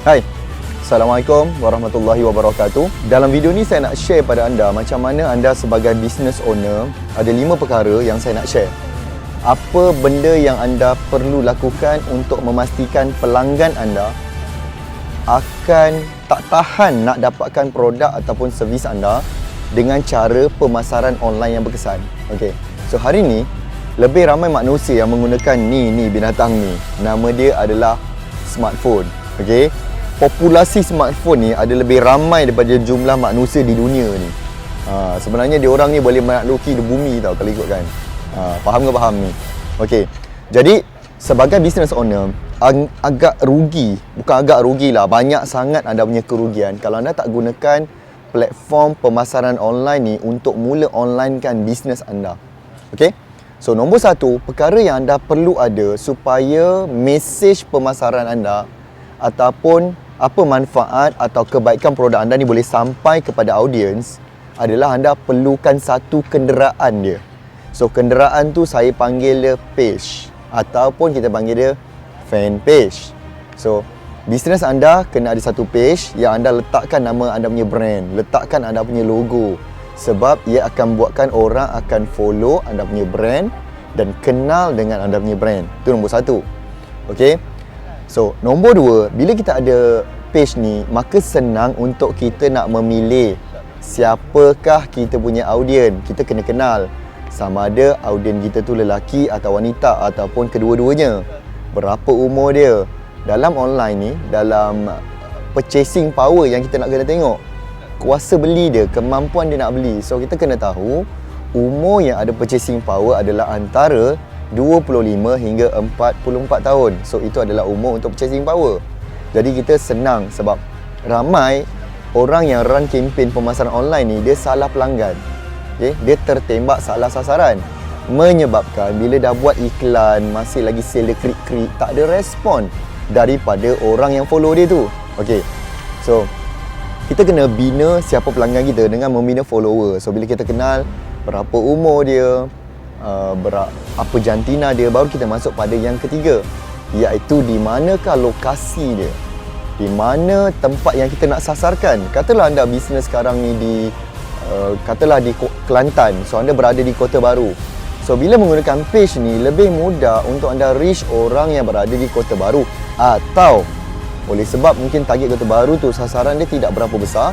Hai, Assalamualaikum warahmatullahi wabarakatuh. Dalam video ni saya nak share pada anda macam mana anda sebagai business owner ada lima perkara yang saya nak share. Apa benda yang anda perlu lakukan untuk memastikan pelanggan anda akan tak tahan nak dapatkan produk ataupun servis anda dengan cara pemasaran online yang berkesan. Okey. So hari ni lebih ramai manusia yang menggunakan ni ni binatang ni. Nama dia adalah smartphone. Okey populasi smartphone ni ada lebih ramai daripada jumlah manusia di dunia ni. Ha, sebenarnya dia orang ni boleh menakluki di bumi tau kalau ikutkan. Ha, faham ke faham ni? Okey. Jadi sebagai business owner ag- agak rugi, bukan agak rugi lah, banyak sangat anda punya kerugian kalau anda tak gunakan platform pemasaran online ni untuk mula online kan bisnes anda. Okey? So nombor satu, perkara yang anda perlu ada supaya mesej pemasaran anda ataupun apa manfaat atau kebaikan produk anda ni boleh sampai kepada audiens adalah anda perlukan satu kenderaan dia. So kenderaan tu saya panggil dia page ataupun kita panggil dia fan page. So bisnes anda kena ada satu page yang anda letakkan nama anda punya brand, letakkan anda punya logo sebab ia akan buatkan orang akan follow anda punya brand dan kenal dengan anda punya brand. Itu nombor satu. Okay. So, nombor dua, bila kita ada page ni, maka senang untuk kita nak memilih siapakah kita punya audien. Kita kena kenal sama ada audien kita tu lelaki atau wanita ataupun kedua-duanya. Berapa umur dia. Dalam online ni, dalam purchasing power yang kita nak kena tengok. Kuasa beli dia, kemampuan dia nak beli. So, kita kena tahu umur yang ada purchasing power adalah antara 25 hingga 44 tahun. So itu adalah umur untuk purchasing power. Jadi kita senang sebab ramai orang yang run kempen pemasaran online ni dia salah pelanggan. Okay? Dia tertembak salah sasaran. Menyebabkan bila dah buat iklan masih lagi sale dia krik-krik tak ada respon daripada orang yang follow dia tu. Okay. So kita kena bina siapa pelanggan kita dengan membina follower. So bila kita kenal berapa umur dia, uh, berak, apa jantina dia baru kita masuk pada yang ketiga iaitu di manakah lokasi dia? Di mana tempat yang kita nak sasarkan? Katalah anda bisnes sekarang ni di uh, katalah di Kelantan. So anda berada di Kota Baru. So bila menggunakan page ni lebih mudah untuk anda reach orang yang berada di Kota Baru. Atau oleh sebab mungkin target Kota Baru tu sasaran dia tidak berapa besar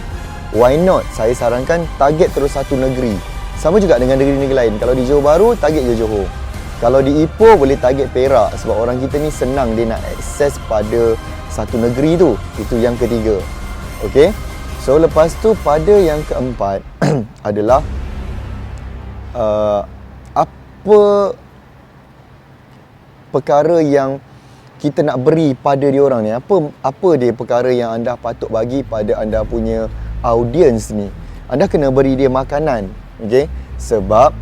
why not? Saya sarankan target terus satu negeri sama juga dengan negeri-negeri lain. Kalau di Johor Bahru, target je Johor. Kalau di Ipoh, boleh target Perak. Sebab orang kita ni senang dia nak akses pada satu negeri tu. Itu yang ketiga. Okay? So, lepas tu pada yang keempat adalah uh, apa perkara yang kita nak beri pada dia orang ni. Apa apa dia perkara yang anda patut bagi pada anda punya audience ni. Anda kena beri dia makanan Okay Sebab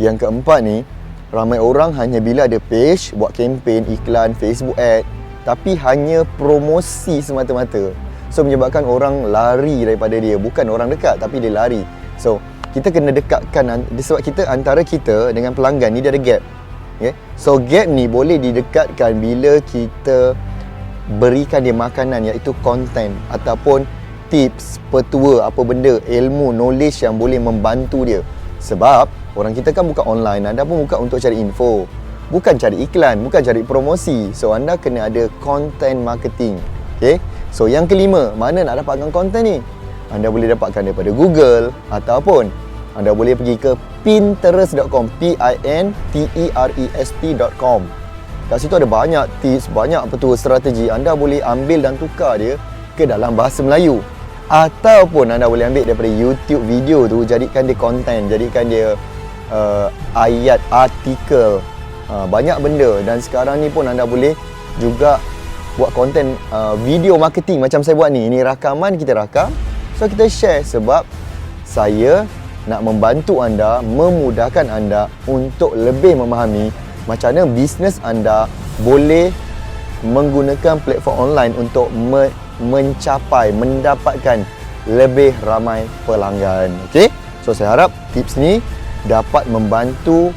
yang keempat ni Ramai orang hanya bila ada page Buat kempen, iklan, Facebook ad Tapi hanya promosi semata-mata. So menyebabkan orang lari daripada dia. Bukan orang dekat tapi dia lari. So kita kena dekatkan Sebab kita antara kita dengan pelanggan ni dia ada gap. Okay? So gap ni boleh didekatkan bila kita Berikan dia makanan iaitu konten Ataupun tips, petua, apa benda, ilmu, knowledge yang boleh membantu dia. Sebab orang kita kan buka online, anda pun buka untuk cari info. Bukan cari iklan, bukan cari promosi. So anda kena ada content marketing. Okay? So yang kelima, mana nak dapatkan konten ni? Anda boleh dapatkan daripada Google ataupun anda boleh pergi ke pinterest.com p i n t e r e s t.com. Kat situ ada banyak tips, banyak petua strategi. Anda boleh ambil dan tukar dia ke dalam bahasa Melayu ataupun anda boleh ambil daripada YouTube video tu jadikan dia konten jadikan dia uh, ayat artikel uh, banyak benda. Dan sekarang ni pun anda boleh juga buat konten uh, video marketing macam saya buat ni. Ini rakaman kita rakam. So kita share sebab saya nak membantu anda memudahkan anda untuk lebih memahami macam mana bisnes anda boleh menggunakan platform online untuk me- mencapai mendapatkan lebih ramai pelanggan. Okey? So saya harap tips ni dapat membantu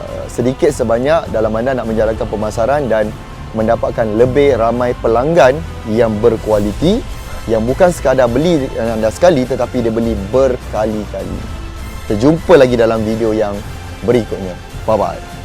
uh, sedikit sebanyak dalam anda nak menjalankan pemasaran dan mendapatkan lebih ramai pelanggan yang berkualiti yang bukan sekadar beli anda sekali tetapi dia beli berkali-kali. Kita jumpa lagi dalam video yang berikutnya. Bye bye.